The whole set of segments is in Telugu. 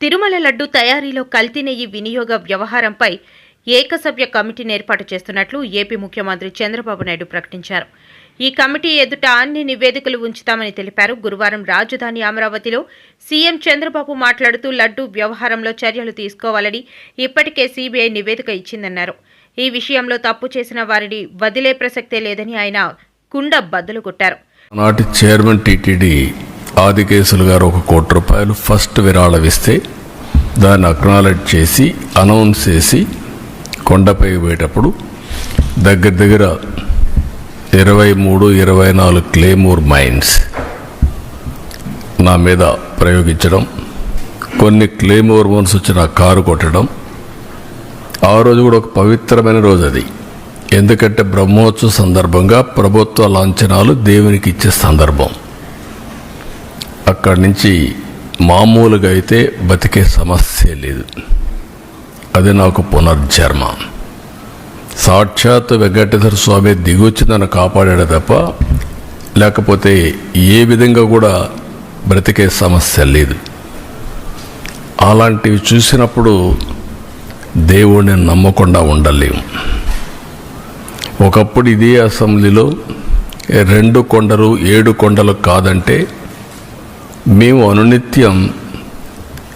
తిరుమల లడ్డు తయారీలో కల్తీ నెయ్యి వినియోగ వ్యవహారంపై ఏకసభ్య కమిటీని ఏర్పాటు చేస్తున్నట్లు ఏపీ ముఖ్యమంత్రి చంద్రబాబు నాయుడు ప్రకటించారు. ఈ కమిటీ ఎదుట అన్ని నివేదికలు ఉంచుతామని తెలిపారు. గురువారం రాజధాని అమరావతిలో సీఎం చంద్రబాబు మాట్లాడుతూ లడ్డు వ్యవహారంలో చర్యలు తీసుకోవాలని ఇప్పటికే సీబీఐ నివేదిక ఇచ్చిందన్నారు. ఈ విషయంలో తప్పు చేసిన వారిని వదిలే ప్రసక్తే లేదని ఆయన కుండ బద్దలు కొట్టారు. చైర్మన్ టీటీడీ ఆదికేశులు గారు ఒక కోటి రూపాయలు ఫస్ట్ విరాళం ఇస్తే దాన్ని అక్నాలెడ్జ్ చేసి అనౌన్స్ చేసి కొండపై పోయేటప్పుడు దగ్గర దగ్గర ఇరవై మూడు ఇరవై నాలుగు క్లేమూర్ మైన్స్ నా మీద ప్రయోగించడం కొన్ని క్లేమూర్ మోన్స్ వచ్చి నా కారు కొట్టడం. ఆ రోజు కూడా ఒక పవిత్రమైన రోజు అది. ఎందుకంటే బ్రహ్మోత్సవ సందర్భంగా ప్రభుత్వ లాంఛనాలు దేవునికి ఇచ్చే సందర్భం. అక్కడి నుంచి మామూలుగా అయితే బతికే సమస్య లేదు. అది నాకు పునర్జన్మ. సాక్షాత్ వెంకటేశ్వర స్వామి దిగొచ్చి నన్ను కాపాడాడు తప్ప లేకపోతే ఏ విధంగా కూడా బ్రతికే సమస్య లేదు. అలాంటివి చూసినప్పుడు దేవుడిని నమ్మకుండా ఉండలేము ఒకప్పుడు ఇదే అసెంబ్లీలో రెండు కొండలు ఏడు కొండలు కాదంటే మేము అనునిత్యం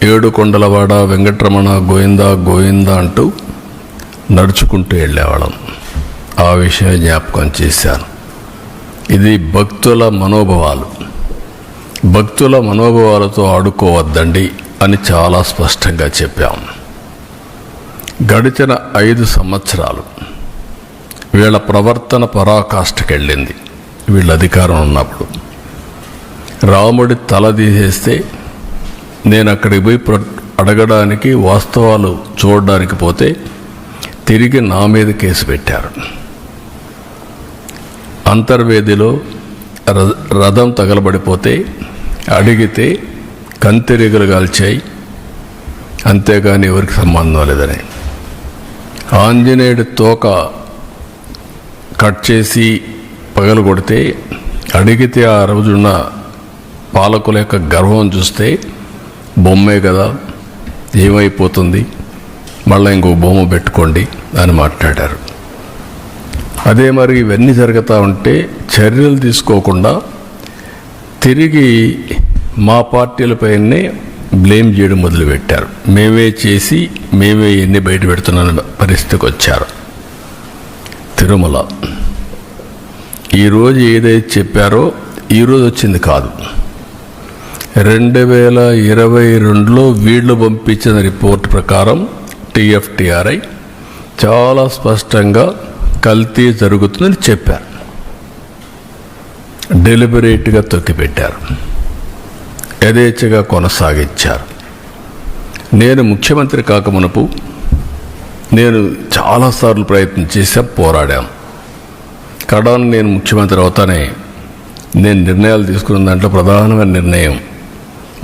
ఏడు కొండలవాడ వెంకటరమణ గోవిందా గోవింద అంటూ నడుచుకుంటూ వెళ్ళేవాళ్ళం. ఆ విషయం జ్ఞాపకం చేశాను. ఇది భక్తుల మనోభావాలు. భక్తుల మనోభావాలతో ఆడుకోవద్దండి అని చాలా స్పష్టంగా చెప్పాం. గడిచిన ఐదు సంవత్సరాలు. వీళ్ళ ప్రవర్తన పరాకాష్ఠకెళ్ళింది. వీళ్ళ అధికారం ఉన్నప్పుడు. రాముడి తల తీసేస్తే నేను అక్కడికి పోయి ప్ర- అడగడానికి వాస్తవాలు చూడడానికి పోతే తిరిగి నా మీద కేసు పెట్టారు. అంతర్వేదిలో ర- రథం తగలబడిపోతే అడిగితే కంతిరీగలు కాల్చాయి. అంతేగాని ఎవరికి సంబంధం లేదని. ఆంజనేయుడి తోక కట్ చేసి పగలు కొడితే అడిగితే ఆ రోజున్న పాలకుల యొక్క గర్వం చూస్తే బొమ్మే కదా ఏమైపోతుంది? మళ్ళీ ఇంకో బొమ్మ పెట్టుకోండి అని మాట్లాడారు. అదే మరి ఇవన్నీ జరుగుతూ ఉంటే చర్యలు తీసుకోకుండా తిరిగి మా పార్టీలపైనే బ్లేమ్ చేయడం మొదలుపెట్టారు. మేమే చేసి మేమే ఎన్ని బయట పెడుతున్న పరిస్థితికి వచ్చారు. తిరుమల. ఈరోజు ఏదైతే చెప్పారో ఈరోజు వచ్చింది కాదు. రెండు వేల ఇరవై రెండులో వీళ్ళు పంపించిన రిపోర్ట్ ప్రకారం టీఎఫ్టీఆర్ఐ చాలా స్పష్టంగా కల్తీ జరుగుతుందని చెప్పారు. డెలిబరేట్గా తొక్కిపెట్టారు. యథేచ్ఛగా కొనసాగించారు. నేను ముఖ్యమంత్రి కాకమునపు నేను చాలాసార్లు ప్రయత్నం చేశా పోరాడాం. కడాను నేను ముఖ్యమంత్రి అవుతానే నేను నిర్ణయాలు తీసుకున్న దాంట్లో ప్రధానమైన నిర్ణయం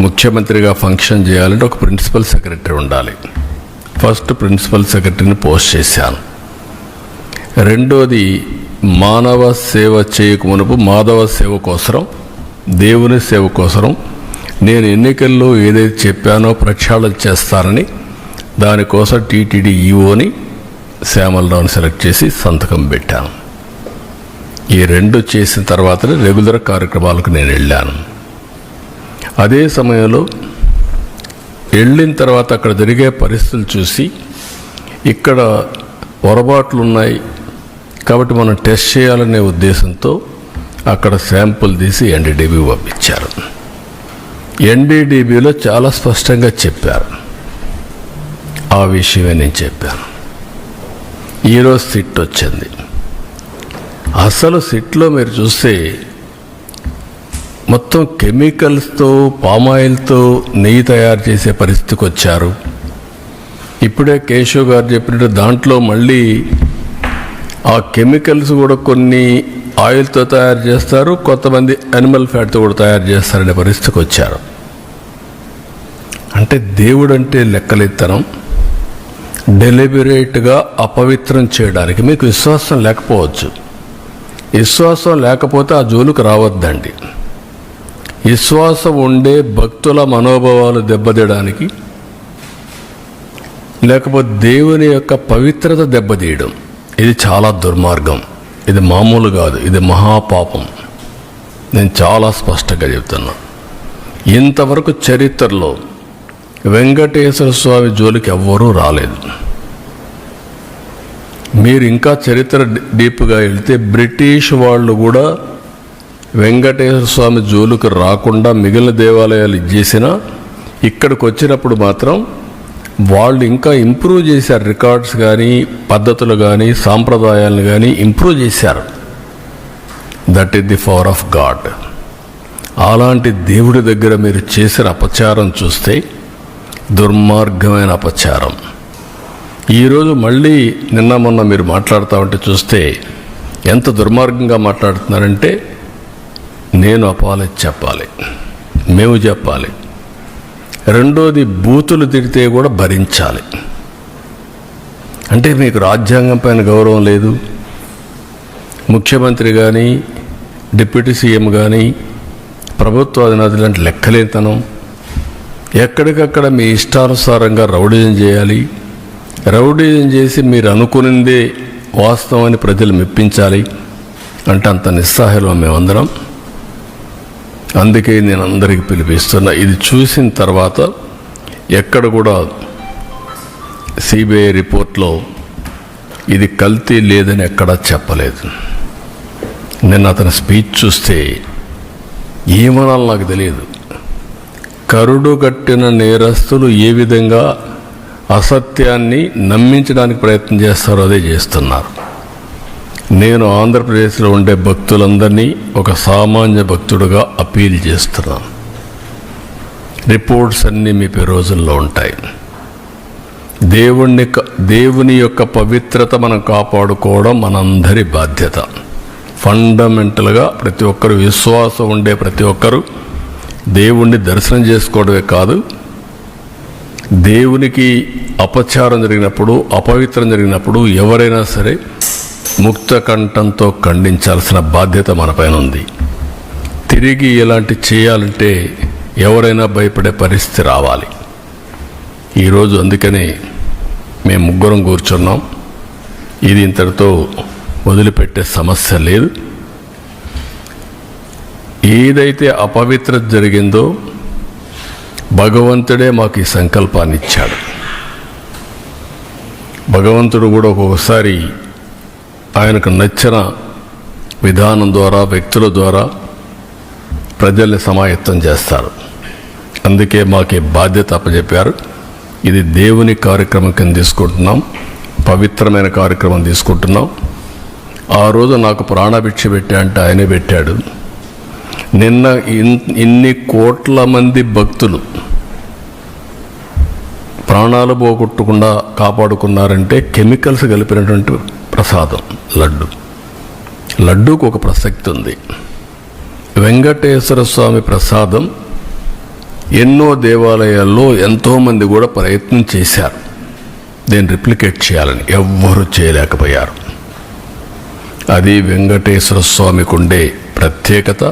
ముఖ్యమంత్రిగా ఫంక్షన్ చేయాలంటే ఒక ప్రిన్సిపల్ సెక్రటరీ ఉండాలి. ఫస్ట్ ప్రిన్సిపల్ సెక్రటరీని పోస్ట్ చేశాను. రెండోది మానవ సేవ చేయక మునుపు మాధవ సేవ కోసరం దేవుని సేవ కోసరం నేను ఎన్నికల్లో ఏదైతే చెప్పానో ప్రక్షాళన చేస్తానని దానికోసం టీటీడీ ఈఓని శ్యామలరావుని సెలెక్ట్ చేసి సంతకం పెట్టాను. ఈ రెండు చేసిన తర్వాతనే రెగ్యులర్ కార్యక్రమాలకు నేను వెళ్ళాను. అదే సమయంలో వెళ్ళిన తర్వాత అక్కడ జరిగే పరిస్థితులు చూసి ఇక్కడ పొరపాట్లు ఉన్నాయి కాబట్టి మనం టెస్ట్ చేయాలనే ఉద్దేశంతో అక్కడ శాంపుల్ తీసి ఎన్డీడీబీ పంపించారు. ఎన్డీడీబీలో చాలా స్పష్టంగా చెప్పారు. ఆ విషయమే నేను చెప్పాను. ఈరోజు సిట్ వచ్చింది. అసలు సిట్లో మీరు చూస్తే మొత్తం కెమికల్స్తో పామాయిల్తో నెయ్యి తయారు చేసే పరిస్థితికి వచ్చారు. ఇప్పుడే కేశవ్ గారు చెప్పినట్టు దాంట్లో మళ్ళీ ఆ కెమికల్స్ కూడా కొన్ని ఆయిల్తో తయారు చేస్తారు కొంతమంది అనిమల్ ఫ్యాట్తో కూడా తయారు చేస్తారనే పరిస్థితికి వచ్చారు. అంటే దేవుడు అంటే లెక్కలెత్తనం. డెలిబరేట్గా అపవిత్రం చేయడానికి మీకు విశ్వాసం లేకపోవచ్చు. విశ్వాసం లేకపోతే ఆ జోలుకు రావద్దండి. విశ్వాసం ఉండే భక్తుల మనోభావాలు దెబ్బతీయడానికి లేకపోతే దేవుని యొక్క పవిత్రత దెబ్బతీయడం. ఇది చాలా దుర్మార్గం. ఇది మామూలు కాదు. ఇది మహాపాపం. నేను చాలా స్పష్టంగా చెప్తున్నా. ఇంతవరకు చరిత్రలో వెంకటేశ్వర స్వామి జోలికి ఎవ్వరూ రాలేదు. మీరు ఇంకా చరిత్ర డీప్గా వెళ్తే బ్రిటిష్ వాళ్ళు కూడా వెంకటేశ్వర స్వామి జోలుకు రాకుండా మిగిలిన దేవాలయాలు ఇచ్చేసినా ఇక్కడికి వచ్చినప్పుడు మాత్రం వాళ్ళు ఇంకా ఇంప్రూవ్ చేశారు రికార్డ్స్ కానీ పద్ధతులు కానీ సాంప్రదాయాలను కానీ ఇంప్రూవ్ చేశారు. That is the power of God అలాంటి దేవుడి దగ్గర మీరు చేసిన అపచారం చూస్తే దుర్మార్గమైన అపచారం. ఈరోజు మళ్ళీ నిన్న మొన్న మీరు మాట్లాడుతూ ఉంటే చూస్తే ఎంత దుర్మార్గంగా మాట్లాడుతున్నారంటే నేను అపాలజీ చెప్పాలి. మేము చెప్పాలి. రెండోది బూతులు తిడితే కూడా భరించాలి. అంటే మీకు రాజ్యాంగం పైన గౌరవం లేదు. ముఖ్యమంత్రి కానీ డిప్యూటీ సీఎం కానీ ప్రభుత్వ అధినేతలు అంటే లెక్కలేతనం ఎక్కడికక్కడ మీ ఇష్టానుసారంగా రౌడీజం చేయాలి. రౌడీజం చేసి మీరు అనుకునిందే వాస్తవం అని ప్రజలు మెప్పించాలి. అంటే అంత నిస్సహాయం మేమందరం. అందుకే నేను అందరికీ పిలిపిస్తున్నా. ఇది చూసిన తర్వాత ఎక్కడ కూడా సిబిఐ రిపోర్ట్లో ఇది కల్తీ లేదని ఎక్కడా చెప్పలేదు. నిన్న అతని స్పీచ్ చూస్తే ఏమనాలి నాకు తెలియదు. కరుడు కట్టిన నేరస్తులు ఏ విధంగా అసత్యాన్ని నమ్మించడానికి ప్రయత్నం చేస్తారో అదే చేస్తున్నారు. నేను ఆంధ్రప్రదేశ్లో ఉండే భక్తులందరినీ ఒక సామాన్య భక్తుడుగా అపీల్ చేస్తున్నాను. రిపోర్ట్స్ అన్నీ మీ పే రోజుల్లో ఉంటాయి. దేవుణ్ణి క- దేవుని యొక్క పవిత్రత మనం కాపాడుకోవడం మనందరి బాధ్యత. ఫండమెంటల్గా ప్రతి ఒక్కరు విశ్వాసం ఉండే ప్రతి ఒక్కరు దేవుణ్ణి దర్శనం చేసుకోవడమే కాదు దేవునికి అపచారం జరిగినప్పుడు అపవిత్రం జరిగినప్పుడు ఎవరైనా సరే ముక్త కంఠంతో ఖండించాల్సిన బాధ్యత మనపైన ఉంది. తిరిగి ఇలాంటి చేయాలంటే ఎవరైనా భయపడే పరిస్థితి రావాలి. ఈరోజు అందుకనే మేము ముగ్గురం కూర్చున్నాం. ఇది ఇంతటితో వదిలిపెట్టే సమస్య లేదు. ఏదైతే అపవిత్రత జరిగిందో భగవంతుడే మాకు ఈ సంకల్పాన్ని ఇచ్చాడు. భగవంతుడు కూడా ఒక్కొక్కసారి ఆయనకు నచ్చిన విధానం ద్వారా వ్యక్తుల ద్వారా ప్రజల్ని సమాయత్తం చేస్తారు. అందుకే మాకు ఈ బాధ్యత అప్పచెప్పారు ఇది దేవుని కార్యక్రమం కింద తీసుకుంటున్నాం. పవిత్రమైన కార్యక్రమం తీసుకుంటున్నాం. ఆ రోజు నాకు ప్రాణభిక్ష పెట్టా అంటే ఆయనే పెట్టాడు. నిన్న ఇన్- ఇన్ని కోట్ల మంది భక్తులు ప్రాణాలు పోగొట్టకుండా కాపాడుకున్నారంటే కెమికల్స్ కలిపినటువంటి ప్రసాదం లడ్డు. లడ్డూకు ఒక ప్రసక్తి ఉంది. వెంకటేశ్వర స్వామి ప్రసాదం ఎన్నో దేవాలయాల్లో ఎంతోమంది కూడా ప్రయత్నం చేశారు. దీన్ని రిప్లికేట్ చేయాలని ఎవ్వరూ చేయలేకపోయారు. అది వెంకటేశ్వర స్వామికి ఉండే ప్రత్యేకత.